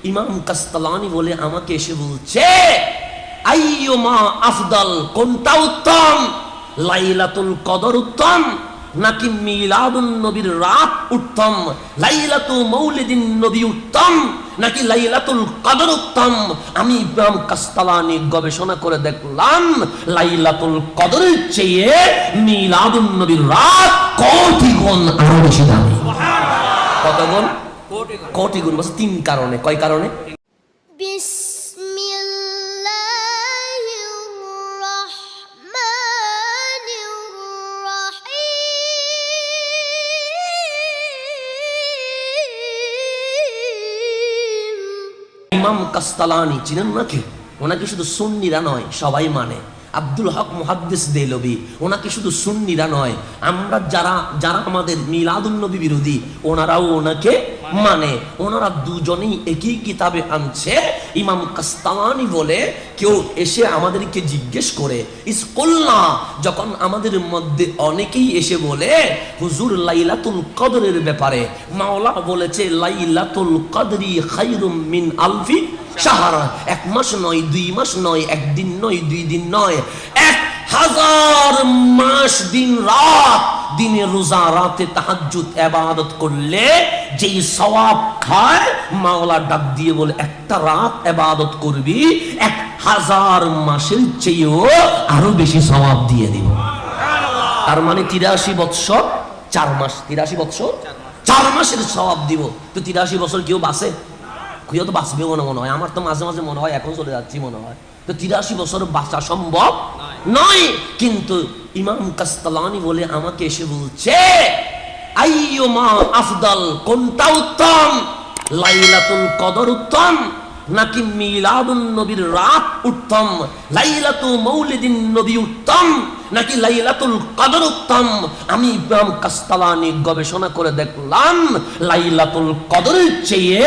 ইমাম কাস্তালানি বলে আমাকে এসে বলছে আইয়মা আফদাল কোনটা উত্তম? লাইলাতুল কদর উত্তম নাকি মিলাদুন নবীর রাত উত্তম? লাইলাতু মৌলিদিন নবী উত্তম নাকি লাইলাতুল কদর উত্তম? আমি ইমাম কাস্তালানি গবেষণা করে দেখলাম লাইলাতুল কদরের চেয়ে মিলাদুন নবীর রাত কোটি গুণ আরও বেশি দামি। কত গুণ? কোটি গুণ বলছে তিন কারণে। কয় কারণে? ইমাম কাস্তালানি চিনেন নাকি? ওনাকে শুধু সুন্নিরা নয়, সবাই মানে। আব্দুল হক মুহাদ্দিস দেলবি ওনাকে শুধু সুন্নিরা নয়। আমরা যারা যারা আমাদের মিলাদুল্নবী বিরোধী, ওনারাও ওনাকে মানে ওনারা দুজনেই একই কিতাবে আনছে। ইমাম কাস্তালানি বলে, কেউ এসে আমাদেরকে জিজ্ঞেস করে ইসকল্লা যখন আমাদের মধ্যে অনেকেই এসে বলে, হুজুর, লাইলাতুল কদরের ব্যাপারে। মাওলা বলেছে, লাইলাতুল কদরি খাইরুম মিন আলফি সাহারা এক মাস নয়, দুই মাস নয়, একদিন নয়, দুই দিন নয়, এক হাজার মাস দিন রাত দিনে রোজা রাতে তাহাজ্জুদ ইবাদত করলে যেই সওয়াব খায় মাওলা ডাক দিয়ে বলে একটা রাত ইবাদত করবি এক হাজার মাসের চেয়েও আরও বেশি সওয়াব দিয়ে দিব। তার মানে তিরাশি বৎসর চার মাস তিরাশি বৎসর চার মাসের সওয়াব দিব। তো তিরাশি বছর কেউ বাসে কেউ তো বাঁচবেও না মনে হয়। আমার তো মাঝে মাঝে মনে হয় এখন চলে যাচ্ছি মনে হয়। তো তিরাশি বছর বাঁচা সম্ভব নয়। কিন্তু ইমাম কাস্তালানি বলে আমাকে এসে বলছে, আইয়মা আফদাল, কোনটা উত্তম? লাইলাতুল কদর উত্তম নাকি মিলাদুন নবীর রাত উত্তম? লাইলাতু মৌলিদিন নবী উত্তম নাকি লাইলাতুল কদর উত্তম? আমি ইমাম কাস্তালানি গবেষণা করে দেখলাম, লাইলাতুল কদরের চেয়ে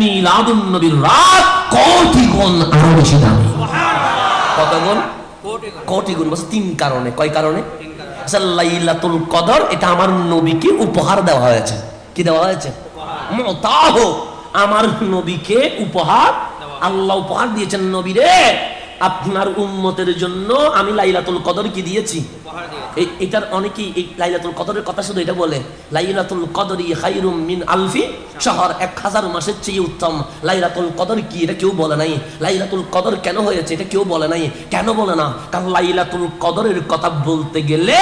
মিলাদুন নবীর রাত কোটি গুণ আরও বেশি দামি। কত কোটি গুণ বলছে তিন কারণে। কয় কারণে? আচ্ছা, লাইলাতুল কদর এটা আমার নবীকে উপহার দেওয়া হয়েছে। কি দেওয়া হয়েছে? মতাহ। আমার নবীকে উপহার আল্লাহ উপহার দিয়েছেন নবীরে। আপনার উম্মতের জন্য আমি লাইলাতুল কদর কি দিয়েছি? এটার অনেকেই এই লাইলাতুল কদরের কথা শুধু এটা বলে, লাইলাতুল কদরি খাইরুম মিন আলফি শহর। এক হাজার মাসের চেয়ে উত্তম। লাইলাতুল কদর কি এটা কেউ বলে নাই। লাইলাতুল কদর কেন হয়েছে এটা কেউ বলে নাই। কেন বলে না? কারণ লাইলাতুল কদরের কথা বলতে গেলে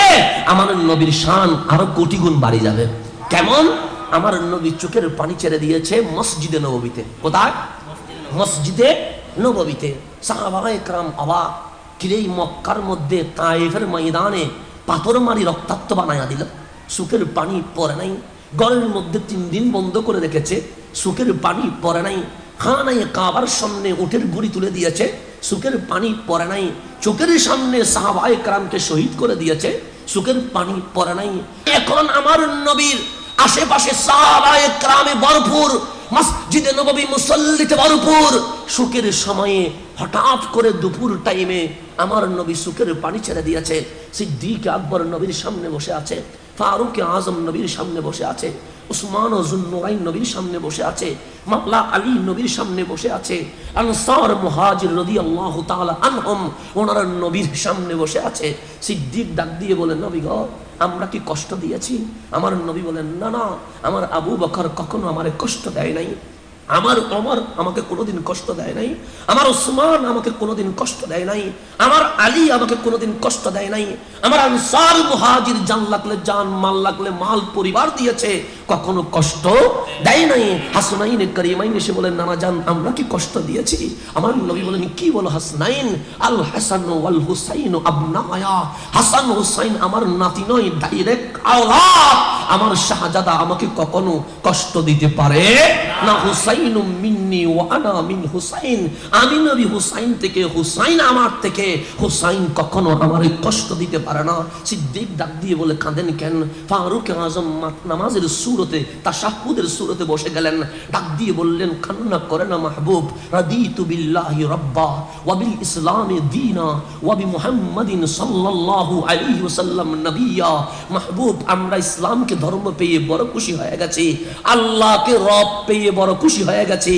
আমার নবীর শান আরও কোটি গুণ বাড়ি যাবে। কেমন? আমার নবী চোখের পানি ছেড়ে দিয়েছে মসজিদে নবীতে কোথায়? মসজিদে নবীতে সাহাবাহাম আবা কিরেই মক্কার মধ্যে তায়েফের ময়দানে পাথর মারি রক্তাক্ত বানায়া দিল। সুখের পানি পরে নাই। গলের মধ্যে তিন দিন বন্ধ করে রেখেছে। সুখের পানি পরে নাই। খানাই কাবার সামনে উঠের গুড়ি তুলে দিয়েছে। সুখের পানি পরে নাই। চোখের সামনে সাহাবায় ক্রামকে শহীদ করে দিয়েছে। সুখের পানি পরে নাই। এখন আমার নবীর আশেপাশে সাহাবায় ক্রামে বরফুর মসজিদে নববী মুসল্লিতে ভরপুর সুখের সময়ে হঠাৎ করে দুপুর টাইমে আমার নবী সুখের পানি ছেড়ে দিয়েছে। সিদ্দিক আকবর নবীর সামনে বসে আছে। ফারুক আজম নবীর সামনে বসে আছে, উসমান জুন্নুরাইন নবীর সামনে বসে আছে মামলা আলী নবীর সামনে বসে আছে, আনসার মুহাজির রাদিয়াল্লাহু তাআলা আনহুম ওনারা নবীর সামনে বসে আছে। সিদ্দিক ডাক দিয়ে বলে, নবী গো, আমরা কি কষ্ট দিয়েছি? আমার নবী বলেন, না না, আমার আবু বকর কখনো আমারে কষ্ট দেয় নাই। আমার অমর আমাকে কোনোদিন কষ্ট দেয় নাই। আমার ওসমান আমাকে কোনোদিন কষ্ট দেয় নাই। আমার আলী আমাকে কোনোদিন কষ্ট দেয় নাই। আমার আনসার মুহাজির জান লাগলে জান, মাল লাগলে মাল পরিবার দিয়েছে। কখনো কষ্ট দেয় নাই। হাসনাইন করিমাইন এসে বলেন, নানা জান, আমরা কি কষ্ট দিয়েছি? আমার নবী বলেন, কি বলো হাসনাইন? আল হাসান ওয়াল হুসাইন আবনায়া। হাসান হুসাইন আমার নাতি নয় ডাইরেক্ট আওলাদ। আমার শাহজাদা আমাকে কখনো কষ্ট দিতে পারে না। হুসাইন মিন্নি ও আনা মিন হুসাইন। আমি নবী হুসাইন থেকে, হুসাইন আমার থেকে, হুসাইন কখনো আমার কষ্ট দিতে পারে না। সিদ্দিক ডাক দিয়ে বলে, কাঁদেন কেন? ফারুক আজম নামাজের সুর সুরতে তাশাহুদের সুরতে বসে গেলেন। ডাক দিয়ে বললেন, কান্না করে না মাহবুব। রাদিতু বিল্লাহি রাব্বা ওয়া বিল ইসলামি দীনা ওয়া বি মুহাম্মাদিন সাল্লাল্লাহু আলাইহি ওয়াসাল্লাম নবিয়্যা মাহবুব, আমরা ইসলামকে ধর্ম পেয়ে বড় খুশি হয়ে গেছি। আল্লাহকে রব পেয়ে বড় খুশি হয়ে গেছি।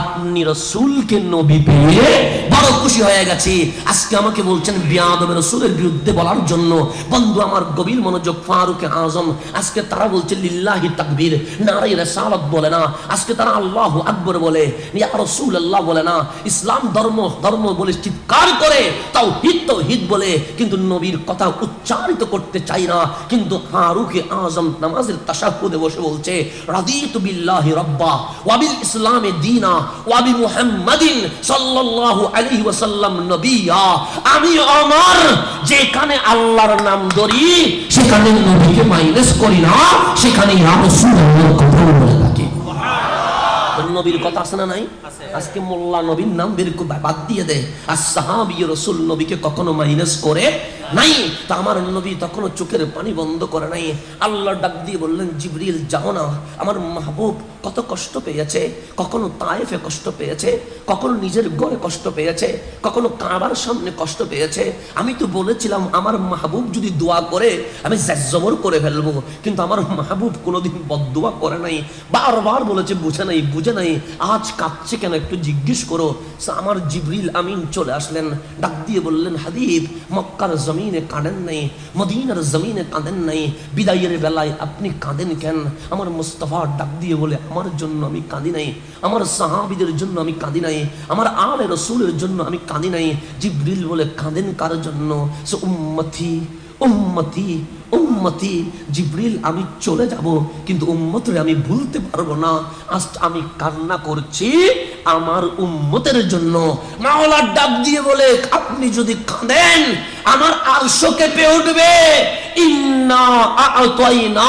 আপনি রাসূলকে নবী পেয়ে বড় খুশি হয়ে গেছি। আজকে আমাকে বলছেন, বিয়াদবের রাসূলের বিরুদ্ধে বলার জন্য। বন্ধু, আমার গভীর মনোযোগ ফারুক আজম। আজকে তারা বলছে, লিল্লাহি তাকবীর, নারী রেসালত বলে না। আজকে তারা আল্লাহু আকবর বলে, ইয়া রাসূলুল্লাহ বলে না। ইসলাম ধর্ম ধর্ম বলে চিৎকার করে তাও হিত তো হিত বলে, কিন্তু নবীর কথা উচ্চারিত করতে চাই না। কিন্তু ফারুক আজম নামাজের তাশাহুদে বসে বলছে, রাদিতু বিল্লাহি রাব্বা ওয়া বিল ইসলামে দীনা ওয়া বি মুহাম্মাদিন সাল্লাল্লাহু আলাইহি ওয়াসাল্লাম নবিয়্যা আমি আমার যেখানে আল্লাহর নাম ধরি সেখানে নবীকে মাইনাস করি না সেখানে ইয়া কথা বলে থাকি। নবীর কথা আছে না নাই? আজকে মোল্লা নবীর নাম বের করে বাদ দিয়ে দেয় আর সাহাবি রসুল নবীকে কখনো মাইনাস করে নাই। তা আমার নবী তখনও চোখের পানি বন্ধ করে নাই। আল্লাহ ডাক দিয়ে বললেন, জিবরিল, যাও না। আমার মাহবুব কত কষ্ট পেয়েছে। কখনো তায়েফে কষ্ট পেয়েছে। কখনো নিজের ঘরে কষ্ট পেয়েছে। কখনো কাবার সামনে কষ্ট পেয়েছে। আমি তো বলেছিলাম, আমার মাহবুব যদি দোয়া করে, আমি জবর করে ফেলব। কিন্তু আমার মাহবুব কোনোদিন বদুয়া করে নাই। বারবার বলেছে, বুঝে নাই বুঝে নাই। আজ কাঁদছে কেন? একটু জিজ্ঞেস করো। আমার জিবরিল আমিন চলে আসলেন। ডাক দিয়ে বললেন হাদিব মক্কার জমিনে কাঁদেন নাই মদিনার জমিনে কাঁদেন নাই বিদায়ের বেলায় আপনি কাঁদেন কেন আমার মুস্তফা ডাক দিয়ে বলে আমার জন্য আমি কাঁদি নাই আমার সাহাবিদের জন্য আমি কাঁদি নাই আমার আলে রসুলের জন্য আমি কাঁদি নাই জিবরিল বলে কাঁদেন কার জন্য সে উম্মতি উম্মতি উম্মতি জিবরিল আমি চলে যাব কিন্তু উম্মতরে আমি ভুলতে পারব না আজ আমি কান্না করছি আমার উম্মতের জন্য মাওলার ডাক দিয়ে বলে, আপনি যদি কাঁদেন, আমার আরশো কেঁপে উঠবে। ইন্না আতাইনা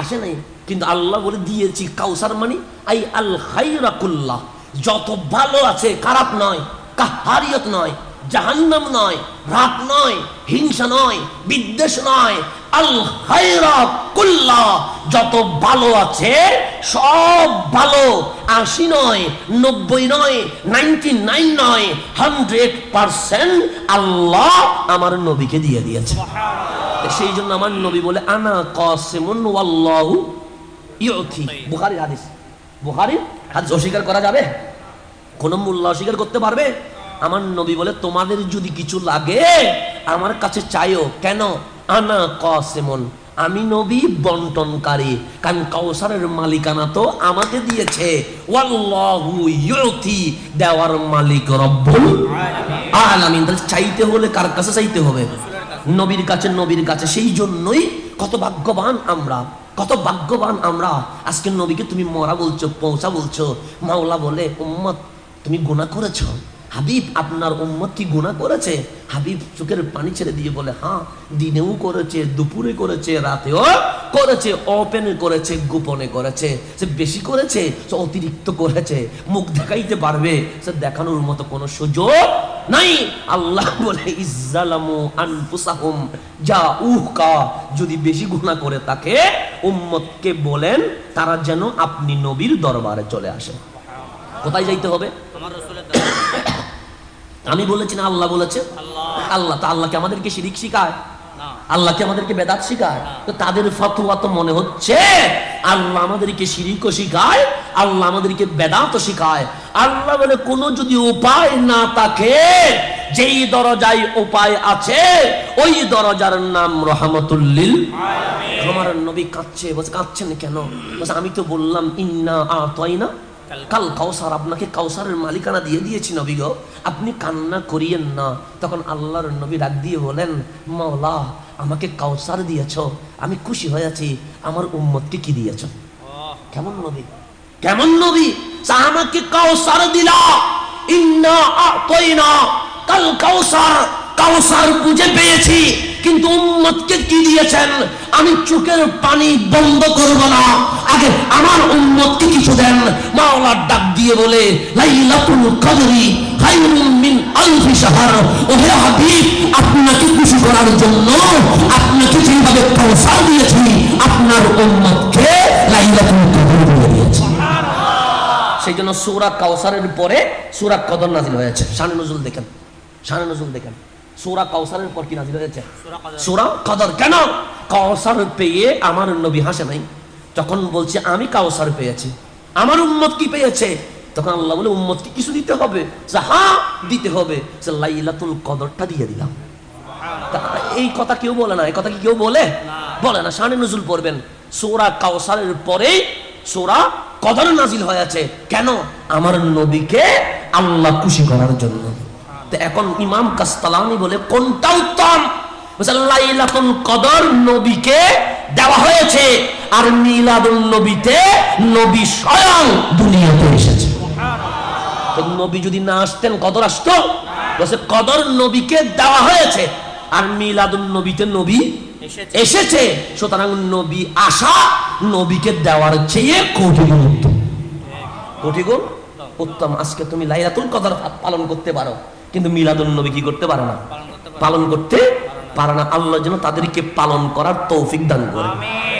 আসে নাই। কিন্তু আল্লাহ বলে দিয়েছি কাউসার মানে আই আল হাইরাকুল্লাহ যত ভালো আছে, খারাপ নয়, কাহারিয়ত নয়, জাহান্নাম নয় নয়, হিংসা নয়, বিদ্বেষ নয়, আল যত ভালো আছে, সব ভালো। আশি নয়, নব্বই নয়, নাইনটি নাইন নয়, হান্ড্রেড পার্সেন্ট আল্লাহ আমার নবীকে দিয়ে দিয়েছে। সেই জন্য আমার নবী বলে, আনা কসেমুন ওয়াল্লাহু ইউথি বুখারীর হাদিস। বুখারীর হাদিস অস্বীকার করা যাবে? কোন মূল্য অস্বীকার করতে পারবে? আমার নবী বলে, তোমাদের যদি কিছু লাগে, আমার কাছে চাইও। কেন? আনা কসেমন। আমি নবী বন্টনকারী। কারণ কাউসারের মালিকানা তো আমাকে দিয়েছে। ইউতি, দেওয়ার মালিক রব্বুল আলামিন। তাহলে চাইতে হলে কার কাছে চাইতে হবে? নবীর কাছে নবীর কাছে। সেই জন্যই কত ভাগ্যবান আমরা, কত ভাগ্যবান আমরা। আজকে নবীকে তুমি মরা বলছো, পৌঁছা বলছো, মাওলা বলে, উম্মত, তুমি গুনাহ করেছ। হাবিব, আপনার উম্মত কি গুনাহ করেছে? হাবিব চোখের পানি ছেড়ে দিয়ে বলে হ্যাঁ দিনেও করেছে, দুপুরে করেছে, রাতেও করেছে ওপেনে করেছে, গোপনে করেছে। সে বেশি করেছে, সে অতিরিক্ত করেছে। মুখ দেখাইতে পারবে, সে দেখানোর মতো কোনো সুযোগ নাই। আল্লাহ বলে ইজ্জালামু আনফুসাহুম। যা উহকা যদি বেশি গুনাহ করে থাকে উম্মতকে বলেন তারা যেন আপনি নবীর দরবারে চলে আসে। কোথায় যাইতে হবে। আমি বলেছি না আল্লাহ বলেছে? আল্লাহ। আল্লাহ তা আল্লাহকে আমাদেরকে শিরিক শিখায়? না। আল্লাহকে আমাদেরকে বেদাত শিখায়? তো তাদের ফতোয়া তো মনে হচ্ছে আল্লাহ আমাদেরকে শিরিকও শিখায় আল্লাহ আমাদেরকে বেদাতও শিখায়। আল্লাহ বলে কোনো যদি উপায় না থাকে যেই দরজায় উপায় আছে ওই দরজার নাম রহমতুল্লিল আমার নবী কাঁদছে বলছে কাঁদছেন কেন? বলছে আমি তো বললাম ইন্না আতাইনা কাল কাউসার। আপনাকে কাউসারের মালিকানা দিয়ে দিয়েছি নবী গো। আপনি কান্না করিয়েন না। তখন আল্লাহর নবী ডাক দিয়ে বলেন মাওলা আমাকে কাউসার দিয়েছ আমি খুশি হয়ে আছি। আমার উম্মতকে কি দিয়েছ? কেমন নবী? কেমন নবী? আমাকে কাউসার দিলা। ইন্না আতইনা কাল কাউসার। কাউসার বুঝে পেয়েছি, কিন্তু উম্মতকে কি দিয়েছেন? আমি চোখের পানি বন্ধ করব না। আগে আমার উম্মতকে কিছু দেন। মাওলার ডাক দিয়ে বলে, লাইলাতুল কদরি খায়রুম মিন আলফি শাহর। ওহে হাবিব, আপনাকে খুশি করার জন্য আপনাকে যেভাবে কাউসার দিয়েছি, আপনার উম্মতকে জন্য সুরা কাউসারের পরে সুরা কদর নাজিল হয়েছে। শানে নজরুল দেখেন। শানে নজরুল দেখেন। সুরা কাউসারের পর কি নাজিল হয়েছে? সুরা কদর। কেন? কাউসার পেয়ে আমার নবী হাসে নাই। তখন বলছে আমি কাউসার পেয়েছি। আমার উম্মত কি পেয়েছে? তখন আল্লাহ বলে কিছু দিতে হবে। হ্যাঁ দিতে হবে লাইলাতুল কদরটা দিয়ে দিলাম। এই কথা কেউ বলে না। এই কথা কি কেউ বলে? বলে না। শানে নজরুল পড়বেন। সোরা কাউসারের পরেই সোরা কদর নাজিল হয়েছে। কেন? আমার নবীকে আল্লাহ খুশি করার জন্য। এখন ইমাম কাস্তালানি বলে, কোনটা উত্তম? কদর নবীকে দেওয়া হয়েছে আর মিলাদুল নবীতে নবী স্বয়ং দুনিয়াতে এসেছে। নবী যদি না আসতেন, কদর আসতো? বলছে, কদর নবীকে দেওয়া হয়েছে আর মিলাদুন নবীতে নবী এসেছে। সুতরাং নবী আসা নবীকে দেওয়ার চেয়ে কোটি গুণ উত্তম। কোটি গুণ উত্তম। আজকে তুমি লাইলাতুল কদর পালন করতে পারো। কিন্তু মিলাদুল নবী কি করতে পারো না। পালন করতে পারে না। আল্লাহ যেন তাদেরকে পালন করার তৌফিক দান করে। আমিন।